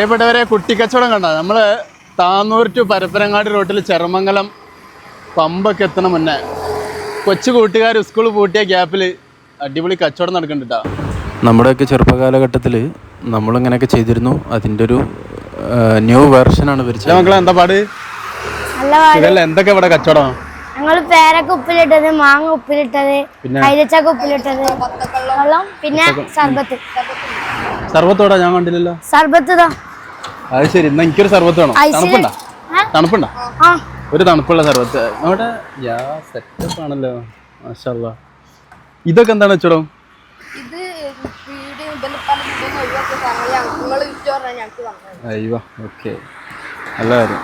പ്രിയപ്പെട്ടവരെ കുട്ടിക്കച്ചവടം കണ്ട നമ്മൾ താന്നൂർ ടു പരപ്പനങ്ങാടി റോട്ടിൽ ചെറുമംഗലം പമ്പൊക്കെ എത്തണ മുന്നേ കൊച്ചു കൂട്ടുകാർ സ്കൂൾ പൂട്ടിയ ഗ്യാപ്പിൽ അടിപൊളി കച്ചവടം നടക്കുന്നുണ്ട് കേട്ടോ നമ്മുടെയൊക്കെ ചെറുപ്പകാലഘട്ടത്തിൽ നമ്മളിങ്ങനെയൊക്കെ ചെയ്തിരുന്നു. അതിന്റെ ഒരു ന്യൂ വെർഷനാണ് ആണ് വരച്ചത് മക്കളെ എന്താ പാട്? ഇതല്ല എന്തൊക്കെ ഇവിടെ കച്ചവടം? ഞങ്ങൾ പേരക്ക ഉപ്പിലിട്ടത് മാങ്ങ ഉപ്പിലിട്ടത് പിന്നെ? കൈലച്ചക്ക ഉപ്പിലിട്ടത്. വെള്ളം പിന്നെ സർബത്ത്. സർബത്തോടാ ഞാൻ കണ്ടില്ലല്ലോ. സർബത്ത് അത് ശരി എന്നാ എനിക്കൊരു സർവത്ത് വേണം? തണുപ്പുണ്ടോ? തണുപ്പുണ്ടോ? ഒരു തണുപ്പുള്ള സർവത്ത് അവിടെ യാ സെറ്റപ്പ് ആണല്ലോ. മാഷാ ഇതൊക്കെ എന്താണ് വെച്ചോടോ? അയ്യോ ഓക്കെ നല്ല കാര്യം.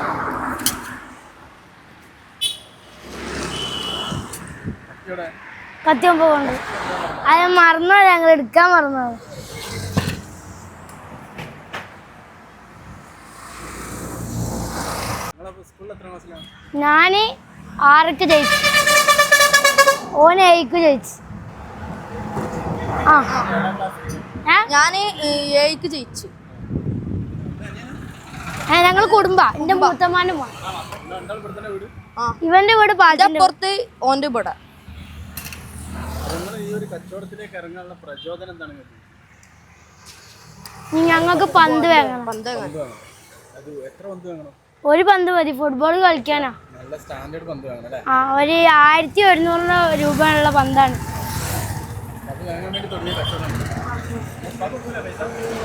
കത്തി മുമ്പ് കൊണ്ട് അത് മറന്നോ ഞങ്ങൾ എടുക്കാൻ മറന്നോ ഞാൻ ആറക്ക് ജയിച്ചു. ഓന് ഏക്ക് ജയിച്ചു. ആ? ഞാൻ ഏക്ക് ജയിച്ചു. ഞങ്ങൾ കുടുംബ. എന്റെ മൂത്തമാനും മോൻ. ആ. ഇവന്റെ വീട്? പാചകപ്പുറത്ത് ഓന്റെ എന്താണ് ഞങ്ങൾക്ക് പന്ത് വേണം. പന്ത് അത് എത്ര പന്ത് വേണം? ഒരു പന്ത് മതി. ഫുട്ബോൾ കളിക്കാനാ. നല്ല സ്റ്റാൻഡേർഡ് പന്ത് അല്ലേ? ആ ഒരു ആയിരത്തി ഒരുന്നൂറ് രൂപയുള്ള പന്താണ്. അത് വാങ്ങാൻ വേണ്ടി തുടങ്ങിയ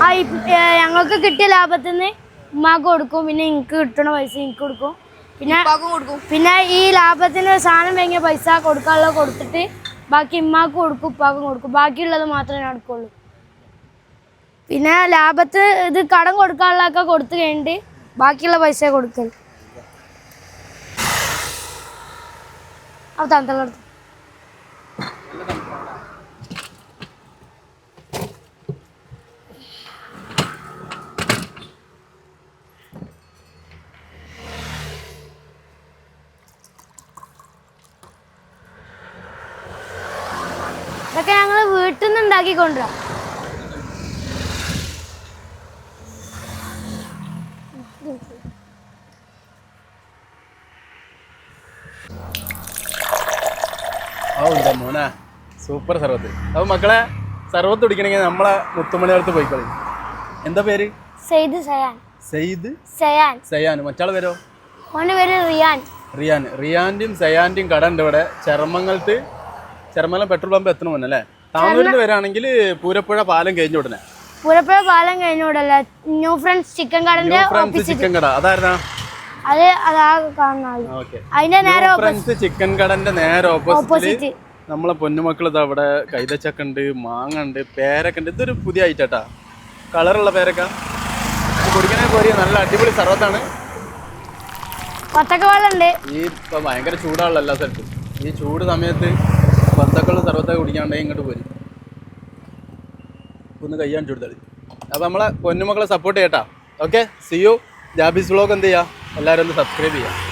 ആ ഞങ്ങൾക്ക് കിട്ടിയ ലാഭത്തിൽ നിന്ന് ഉമ്മാക്ക് കൊടുക്കും. പിന്നെ എനിക്ക് കിട്ടണ പൈസ എനിക്ക് കൊടുക്കും. പിന്നെ ഉപ്പാക്കും കൊടുക്കും. പിന്നെ ഈ ലാഭത്തിന് സാധനം വാങ്ങിയ പൈസ കൊടുക്കാനുള്ളത് കൊടുത്തിട്ട് ബാക്കി ഉമ്മാക്ക് കൊടുക്കും ഉപ്പാക്കും കൊടുക്കും. ബാക്കിയുള്ളത് മാത്രമേ നടക്കുള്ളൂ. പിന്നെ ലാഭത്ത് ഇത് കടം കൊടുക്കാനുള്ളതൊക്കെ കൊടുത്തു കഴിഞ്ഞിട്ട് ബാക്കിയുള്ള പൈസ കൊടുക്കൽ. അത് തന്തളടുത്ത് ഇതൊക്കെ ഞങ്ങൾ വീട്ടിൽ നിന്ന് ഉണ്ടാക്കി കൊണ്ടുവരാം മോനാ? സൂപ്പർ സർവത്ത്. അപ്പൊ മക്കളെ സർവത്ത് കുടിക്കണമെങ്കിൽ നമ്മളെ മുത്തുമണി അടുത്ത് പോയിക്കളി എന്താ പേര്? Syed cyan. Syed cyan. Cyan. മറ്റാളെ പേരോ? ഓന്റെ പേര് റിയാൻ. റിയാൻ. റിയാന്റെയും സയാന്റെയും കട ഉണ്ട് ഇവിടെ. ചെറുമംഗലത്ത് ചെറുമംഗലം പെട്രോൾ പമ്പ് എത്തണ മുന്നേ അല്ലേ? നിന്ന് വരാണെങ്കിൽ പൂരപ്പുഴ പാലം കഴിഞ്ഞ ഉടനെ. പൂരപ്പുഴ പാലം കഴിഞ്ഞ ഉടനെ. ന്യൂ ഫ്രണ്ട്സ് ചിക്കൻ കടന്റെ ഫ്രണ്ട്സ് ചിക്കൻ കട. അതായിരുന്നാ അത് അതാ കാണുന്ന ആൾ ഓക്കെ അതിന്റെ നേരെ ചിക്കൻ കടന്റെ നേരെ ഓപ്പോസിറ്റ് നമ്മളെ പൊന്നുമക്കൾ ഇതാ അവിടെ കൈതച്ചക്ക ഉണ്ട് മാങ്ങ ഉണ്ട് പേരക്ക ഉണ്ട്. ഇതൊരു പുതിയ ഐറ്റാട്ടാ കളറുള്ള പേരക്ക. കുടിക്കണേ പോരി നല്ല അടിപൊളി സർവത്താണ്. കൊത്തക്ക വെള്ളം ഈ ഇപ്പൊ ഭയങ്കര ചൂടാണല്ലോ എല്ലാ സ്ഥലത്തും. ഈ ചൂട് സമയത്ത് ബന്ധക്കളുടെ സർവത്തൊക്കെ കുടിക്കാണ്ട് ഇങ്ങോട്ട് പോരും. ഒന്ന് കയ്യാൻ ചൂടുതളി അപ്പൊ നമ്മളെ പൊന്നുമക്കളെ support ചെയ്യട്ടാ. Okay see you Jabees vlog എന്ത് ചെയ്യുക എല്ലാവരും ഒന്ന് സബ്സ്ക്രൈബ് ചെയ്യുക